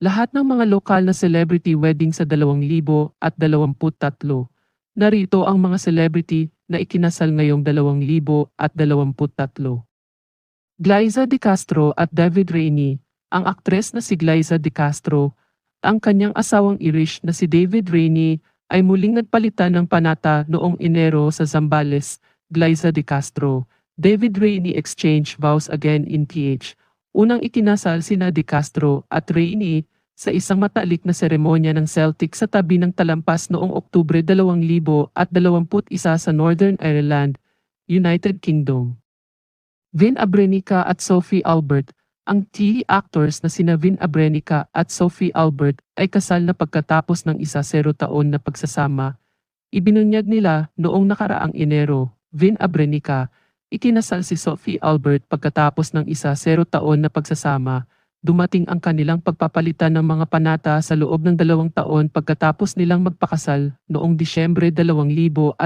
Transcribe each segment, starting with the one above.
Lahat ng mga lokal na celebrity wedding sa 2023. Narito ang mga celebrity na ikinasal ngayong 2023. Glyza De Castro at David Rainey, ang aktres na si Glyza De Castro, ang kanyang asawang Irish na si David Rainey ay muling nagpalitan ng panata noong Enero sa Zambales, Glyza De Castro. David Rainey exchange vows again in PH. Unang ikinasal sina De Castro at Rainey sa isang matalik na seremonya ng Celtic sa tabi ng talampas noong Oktubre 2021 sa Northern Ireland, United Kingdom. Vin Abrenica at Sophie Albert, ang TV actors na sina Vin Abrenica at Sophie Albert ay kasal na pagkatapos ng isa zero taon na pagsasama. Ibinunyag nila noong nakaraang Enero, Vin Abrenica, ikinasal si Sophie Albert pagkatapos ng isa zero taon na pagsasama. Dumating ang kanilang pagpapalitan ng mga panata sa loob ng dalawang taon pagkatapos nilang magpakasal noong Disyembre 2020.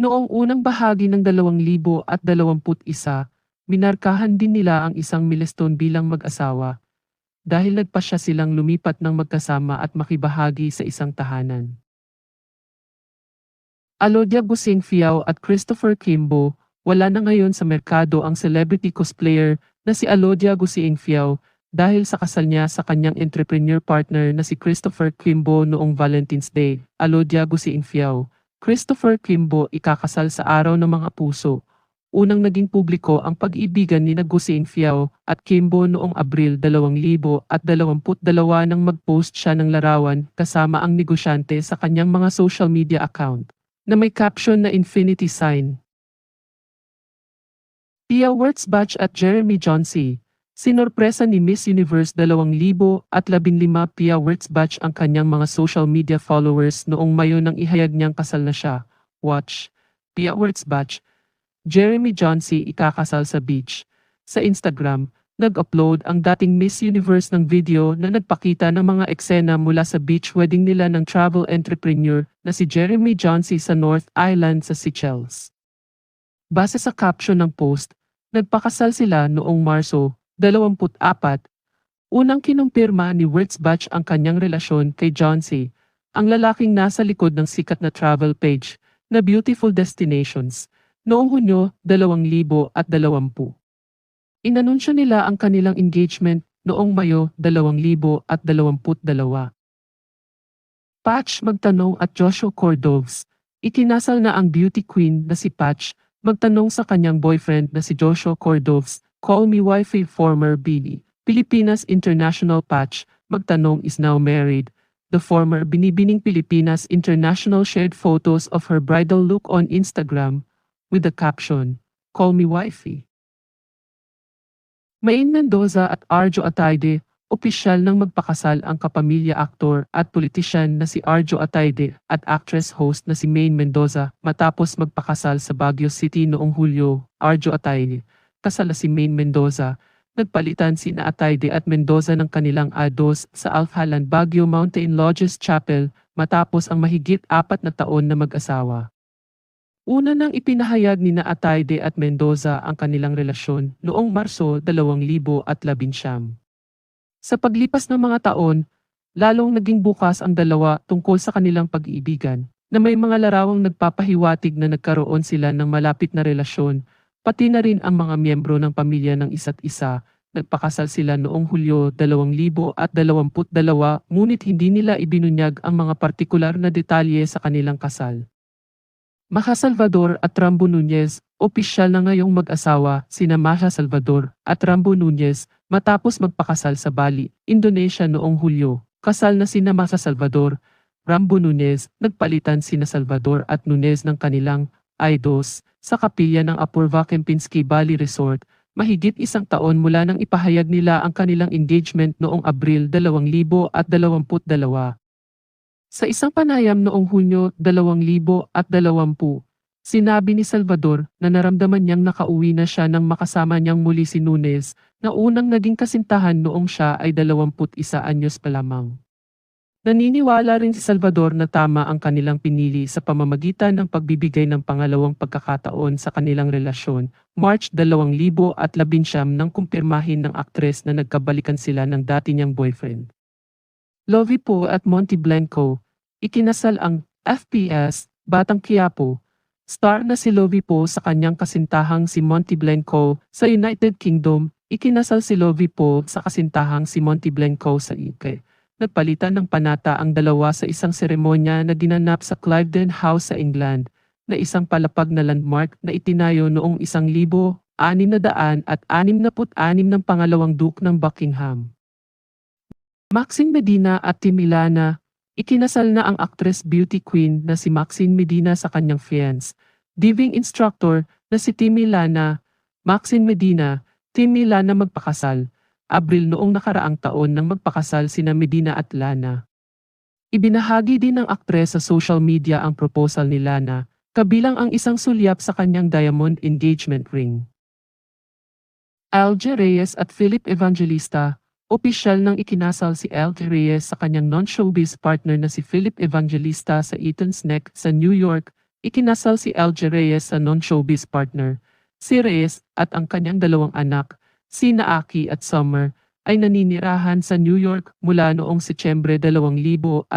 Noong unang bahagi ng 2021, minarkahan din nila ang isang milestone bilang mag-asawa dahil nagpasya silang lumipat ng magkasama at makibahagi sa isang tahanan. Alodia Gusing Fiao at Christopher Kimbo, wala na ngayon sa merkado ang celebrity cosplayer na si Alodia Gusing Fiao dahil sa kasal niya sa kanyang entrepreneur partner na si Christopher Kimbo noong Valentine's Day. Alodia Gusing Fiao Christopher Kimbo ikakasal sa araw ng mga puso. Unang naging publiko ang pag-ibigan ni Nagusin Fiao at Kimbo noong Abril 2022 nang mag-post siya ng larawan kasama ang negosyante sa kanyang mga social media account na may caption na infinity sign. Pia Wurtzbach at Jeremy Johnsey Sinorpresa ni Miss Universe 2015 Pia Wurtzbach ang kanyang mga social media followers noong Mayo nang ihayag niyang kasal na siya. Watch. Pia Wurtzbach. Jeremy Johnsey ikakasal sa beach. Sa Instagram, nag-upload ang dating Miss Universe ng video na nagpakita ng mga eksena mula sa beach wedding nila ng travel entrepreneur na si Jeremy Johnsey sa North Island sa Seychelles. Base sa caption ng post, nagpakasal sila noong Marso 24. Unang kinumpirma ni Wurtzbach ang kanyang relasyon kay John C., ang lalaking nasa likod ng sikat na travel page na Beautiful Destinations noong Hunyo 2020. Inanunsyo nila ang kanilang engagement noong Mayo 2022. Patch Magtanong at Joshua Cordovs, itinasal na ang beauty queen na si Patch magtanong sa kanyang boyfriend na si Joshua Cordovs Call me wifey former BB. Pilipinas International Patch, magtanong is now married. The former Binibining Pilipinas International shared photos of her bridal look on Instagram with the caption, Call me wifey. Main Mendoza at Arjo Atayde, opisyal ng magpakasal ang kapamilya aktor at politisyan na si Arjo Atayde at actress host na si Main Mendoza matapos magpakasal sa Baguio City noong Hulyo. Arjo Atayde kasala si Maine Mendoza, nagpalitan si Atayde at Mendoza ng kanilang ados sa Alphaland Baguio Mountain Lodges Chapel matapos ang mahigit apat na taon na mag-asawa. Una nang ipinahayag ni Atayde at Mendoza ang kanilang relasyon noong Marso 2019. Sa paglipas ng mga taon, lalong naging bukas ang dalawa tungkol sa kanilang pag-iibigan na may mga larawang nagpapahiwatig na nagkaroon sila ng malapit na relasyon Pati na rin ang mga miyembro ng pamilya ng isa't isa, nagpakasal sila noong Hulyo 2022 ngunit hindi nila ibinunyag ang mga partikular na detalye sa kanilang kasal. Maha Salvador at Rambo Nunez, opisyal na ngayong mag-asawa sina Masha Salvador at Rambo Nunez matapos magpakasal sa Bali, Indonesia noong Hulyo. Kasal na sina Masha Salvador, Rambo Nunez, nagpalitan sina Salvador at Nunez ng kanilang idols sa kapilya ng Apurva Kempinski Valley Resort, mahigit isang taon mula nang ipahayag nila ang kanilang engagement noong Abril 2022. Sa isang panayam noong Hunyo 2020, sinabi ni Salvador na naramdaman niyang nakauwi na siya nang makasama niyang muli si Nunes na unang naging kasintahan noong siya ay 21 anyos pa lamang. Naniniwala rin si Salvador na tama ang kanilang pinili sa pamamagitan ng pagbibigay ng pangalawang pagkakataon sa kanilang relasyon. March 2019 nang kumpirmahin ng aktres na nagkabalikan sila ng dati niyang boyfriend. Lovie Po at Monty Blanco, ikinasal ang FPS, Batang Quiapo, star na si Lovie Po sa kanyang kasintahang si Monty Blanco sa United Kingdom, ikinasal si Lovie Po sa kasintahang si Monty Blanco sa UK. Nagpalitan ng panata ang dalawa sa isang seremonya na ginanap sa Cliveden House sa England, na isang palapag na landmark na itinayo noong 1666 at 66 ng pangalawang Duke ng Buckingham. Maxine Medina at Tim Milana, ikinasal na ang actress beauty queen na si Maxine Medina sa kanyang fiance, diving instructor na si Tim Milana, Maxine Medina, Tim Milana magpakasal, Abril noong nakaraang taon nang magpakasal sina Medina at Lana. Ibinahagi din ng aktres sa social media ang proposal ni Lana, kabilang ang isang sulyap sa kanyang diamond engagement ring. Alge Reyes at Philip Evangelista, opisyal nang ikinasal si Alge Reyes sa kanyang non-showbiz partner na si Philip Evangelista sa Eaton's Neck sa New York, ikinasal si Alge Reyes sa non-showbiz partner, si Reyes at ang kanyang dalawang anak, sina Aki at Summer, ay naninirahan sa New York mula noong Setyembre 2021.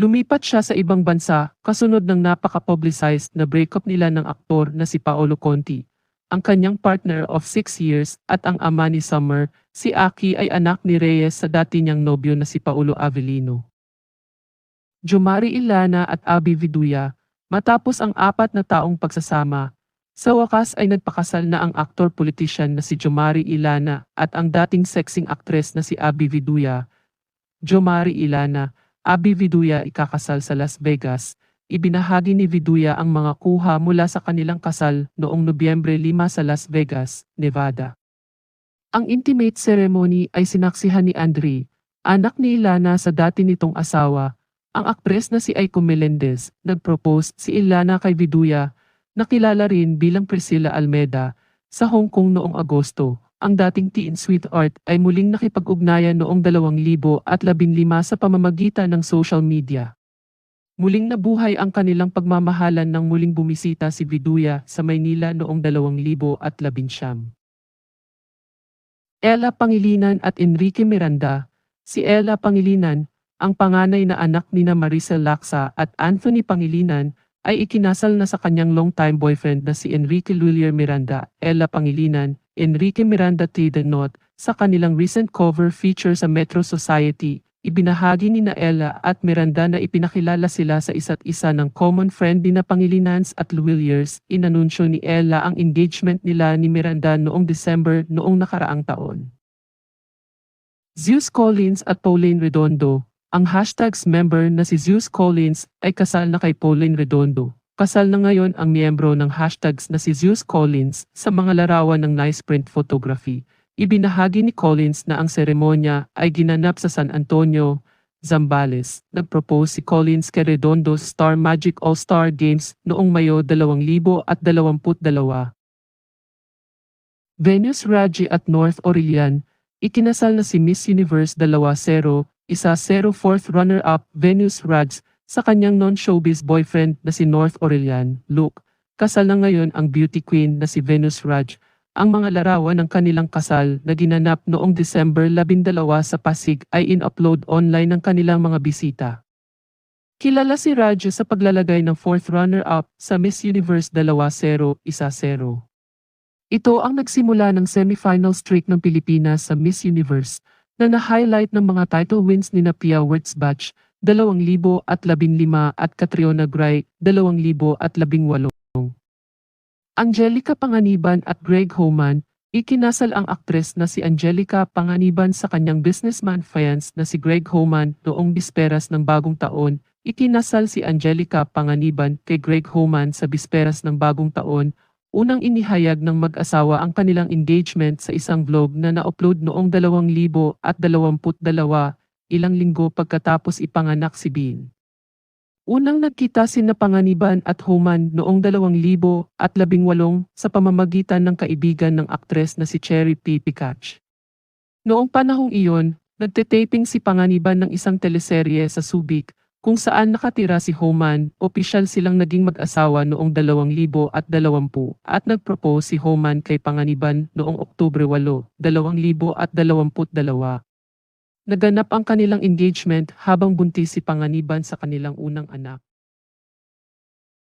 Lumipat siya sa ibang bansa kasunod ng napaka-publicized na breakup nila ng aktor na si Paolo Conti, ang kanyang partner of 6 years at ang ama ni Summer, si Aki ay anak ni Reyes sa dati niyang nobyo na si Paulo Avellino. Jumari Ilana at Abi Viduya, matapos ang apat na taong pagsasama, sa wakas ay nagpakasal na ang aktor-politician na si Jomari Ilana at ang dating sexing actress na si Abby Viduya. Jomari Ilana, Abby Viduya ikakasal sa Las Vegas. Ibinahagi ni Viduya ang mga kuha mula sa kanilang kasal noong Nobyembre 5 sa Las Vegas, Nevada. Ang intimate ceremony ay sinaksihan ni Andre, anak ni Ilana sa dati nitong asawa. Ang aktres na si Aiko Melendez, nagpropose si Ilana kay Viduya Nakilala rin bilang Priscilla Almeda sa Hong Kong noong Agosto. Ang dating teen sweetheart ay muling nakipag-ugnayan noong 2015 sa pamamagitan ng social media. Muling nabuhay ang kanilang pagmamahalan nang muling bumisita si Viduya sa Maynila noong 2019. Ella Pangilinan at Enrique Miranda. Si Ella Pangilinan, ang panganay na anak ni na Marisa Laksa at Anthony Pangilinan, ay ikinasal na sa kanyang long-time boyfriend na si Enrique Lulier Miranda, Ella Pangilinan, Enrique Miranda Tidenot, sa kanilang recent cover feature sa Metro Society, ibinahagi ni na Ella at Miranda na ipinakilala sila sa isa't isa ng common friend ni na Pangilinans at Luliers, inanunsyo ni Ella ang engagement nila ni Miranda noong December noong nakaraang taon. Zeus Collins at Pauline Redondo, ang hashtags member na si Zeus Collins ay kasal na kay Pauline Redondo. Kasal na ngayon ang miyembro ng hashtags na si Zeus Collins sa mga larawan ng nice print photography. Ibinahagi ni Collins na ang seremonya ay ginanap sa San Antonio, Zambales. Nagpropose si Collins kay Redondo Star Magic All-Star Games noong Mayo 2022. Venus Raji at North Aurelian, ikinasal na si Miss Universe 2-0 isa 04th runner-up Venus Rags sa kanyang non-showbiz boyfriend na si North Aurelian, Luke. Kasal na ngayon ang beauty queen na si Venus Raj. Ang mga larawan ng kanilang kasal na ginanap noong December 12 sa Pasig ay in-upload online ng kanilang mga bisita. Kilala si Raj sa paglalagay ng fourth runner-up sa Miss Universe 2-0, 1-0. Ito ang nagsimula ng semifinal streak ng Pilipinas sa Miss Universe na na-highlight ng mga title wins ni na Pia Wurtzbach 2015 at Catriona Gray 2018. Angelica Panganiban at Greg Homan, ikinasal ang aktres na si Angelica Panganiban sa kanyang businessman fiance na si Greg Homan noong bisperas ng bagong taon. Ikinasal si Angelica Panganiban kay Greg Homan sa bisperas ng bagong taon Unang inihayag ng mag-asawa ang kanilang engagement sa isang vlog na na-upload noong 2022, ilang linggo pagkatapos ipanganak si Bean. Unang nagkita si Panganiban at Human noong 2018 sa pamamagitan ng kaibigan ng aktres na si Cherry P. Picach. Noong panahong iyon, Nagtetaping si Panganiban ng isang teleserye sa Subic, kung saan nakatira si Homan, opisyal silang naging mag-asawa noong 2020 at nag-propose si Homan kay Panganiban noong Oktubre 8, 2022. Naganap ang kanilang engagement habang buntis si Panganiban sa kanilang unang anak.